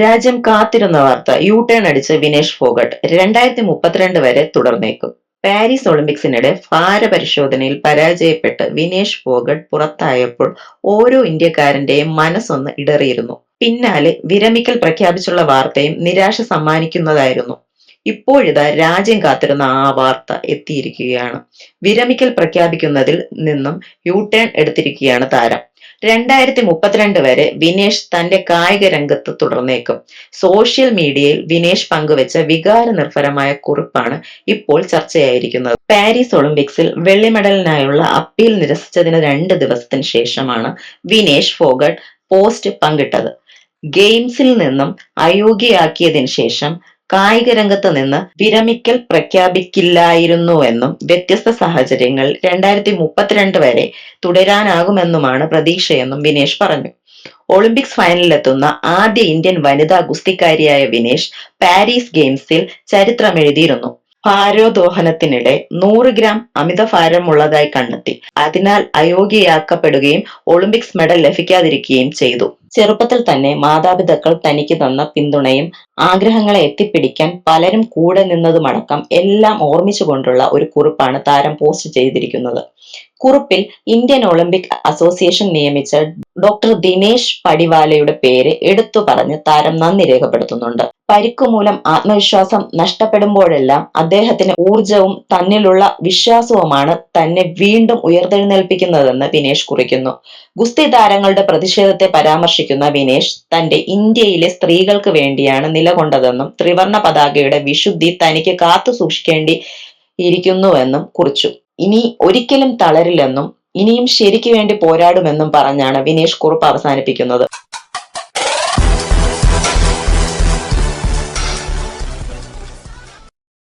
രാജ്യം കാത്തിരുന്ന വാർത്ത യു ടേൺ അടിച്ച് വിനേഷ് ഫോഗട്ട് രണ്ടായിരത്തി മുപ്പത്തിരണ്ട് വരെ തുടർന്നേക്കും. പാരീസ് ഒളിമ്പിക്സിനിടെ ഭാര പരിശോധനയിൽ പരാജയപ്പെട്ട് വിനേഷ് ഫോഗട്ട് പുറത്തായപ്പോൾ ഓരോ ഇന്ത്യക്കാരന്റെയും മനസ്സൊന്ന് ഇടറിയിരുന്നു. പിന്നാലെ വിരമിക്കൽ പ്രഖ്യാപിച്ചുള്ള വാർത്തയും നിരാശ സമ്മാനിക്കുന്നതായിരുന്നു. ഇപ്പോഴിതാ രാജ്യം കാത്തിരുന്ന ആ വാർത്ത എത്തിയിരിക്കുകയാണ്. വിരമിക്കൽ പ്രഖ്യാപിക്കുന്നതിൽ നിന്നും യു ടേൺ എടുത്തിരിക്കുകയാണ് താരം. രണ്ടായിരത്തി മുപ്പത്തിരണ്ട് വരെ വിനേഷ് തന്റെ കായിക രംഗത്ത് തുടർന്നേക്കും. സോഷ്യൽ മീഡിയയിൽ വിനേഷ് പങ്കുവച്ച വികാര നിർഭരമായ കുറിപ്പാണ് ഇപ്പോൾ ചർച്ചയായിരിക്കുന്നത്. പാരീസ് ഒളിമ്പിക്സിൽ വെള്ളി മെഡലിനായുള്ള അപ്പീൽ നിരസിച്ചതിന് രണ്ട് ദിവസത്തിന് ശേഷമാണ് വിനേഷ് ഫോഗട്ട് പോസ്റ്റ് പങ്കിട്ടത്. ഗെയിംസിൽ നിന്നും അയോഗ്യയാക്കിയതിന് ശേഷം കായിക രംഗത്ത് നിന്ന് വിരമിക്കൽ പ്രഖ്യാപിക്കില്ലായിരുന്നുവെന്നും വ്യത്യസ്ത സാഹചര്യങ്ങൾ രണ്ടായിരത്തി മുപ്പത്തിരണ്ട് വരെ തുടരാനാകുമെന്നുമാണ് പ്രതീക്ഷയെന്നും വിനേഷ് പറഞ്ഞു. ഒളിമ്പിക്സ് ഫൈനലിലെത്തുന്ന ആദ്യ ഇന്ത്യൻ വനിതാ ഗുസ്തിക്കാരിയായ വിനേഷ് പാരീസ് ഗെയിംസിൽ ചരിത്രമെഴുതിയിരുന്നു. ഭാരോദ്വഹനത്തിനിടെ നൂറ് ഗ്രാം അമിതഭാരമുള്ളതായി കണ്ടെത്തി. അതിനാൽ അയോഗ്യയാക്കപ്പെടുകയും ഒളിമ്പിക്സ് മെഡൽ ലഭിക്കാതിരിക്കുകയും ചെയ്തു. ചെറുപ്പത്തിൽ തന്നെ മാതാപിതാക്കൾ തനിക്ക് തന്ന പിന്തുണയും ആഗ്രഹങ്ങളെ എത്തിപ്പിടിക്കാൻ പലരും കൂടെ നിന്നതുമടക്കം എല്ലാം ഓർമ്മിച്ചുകൊണ്ടുള്ള ഒരു കുറിപ്പാണ് താരം പോസ്റ്റ് ചെയ്തിരിക്കുന്നത്. കുറിപ്പിൽ ഇന്ത്യൻ ഒളിമ്പിക് അസോസിയേഷൻ നിയമിച്ച ഡോക്ടർ ദിനേശ് പടിവാലയുടെ പേര് എടുത്തു പറഞ്ഞ് താരം നന്ദി രേഖപ്പെടുത്തുന്നുണ്ട്. പരിക്കു മൂലം ആത്മവിശ്വാസം നഷ്ടപ്പെടുമ്പോഴെല്ലാം അദ്ദേഹത്തിന് ഊർജവും തന്നിലുള്ള വിശ്വാസവുമാണ് തന്നെ വീണ്ടും ഉയർത്തെഴുന്നേൽപ്പിക്കുന്നതെന്ന് വിനേഷ് കുറിക്കുന്നു. ഗുസ്തി താരങ്ങളുടെ പ്രതിഷേധത്തെ പരാമർശിക്കുന്ന വിനേഷ് തന്റെ ഇന്ത്യയിലെ സ്ത്രീകൾക്ക് വേണ്ടിയാണ് നിലകൊണ്ടതെന്നും ത്രിവർണ പതാകയുടെ വിശുദ്ധി തനിക്ക് കാത്തു സൂക്ഷിക്കേണ്ടി ഇരിക്കുന്നുവെന്നും കുറിച്ചു. ഇനി ഒരിക്കലും തളരില്ലെന്നും ഇനിയും ശരിക്കു വേണ്ടി പോരാടുമെന്നും പറഞ്ഞാണ് വിനേഷ് കുറിപ്പ് അവസാനിപ്പിക്കുന്നത്.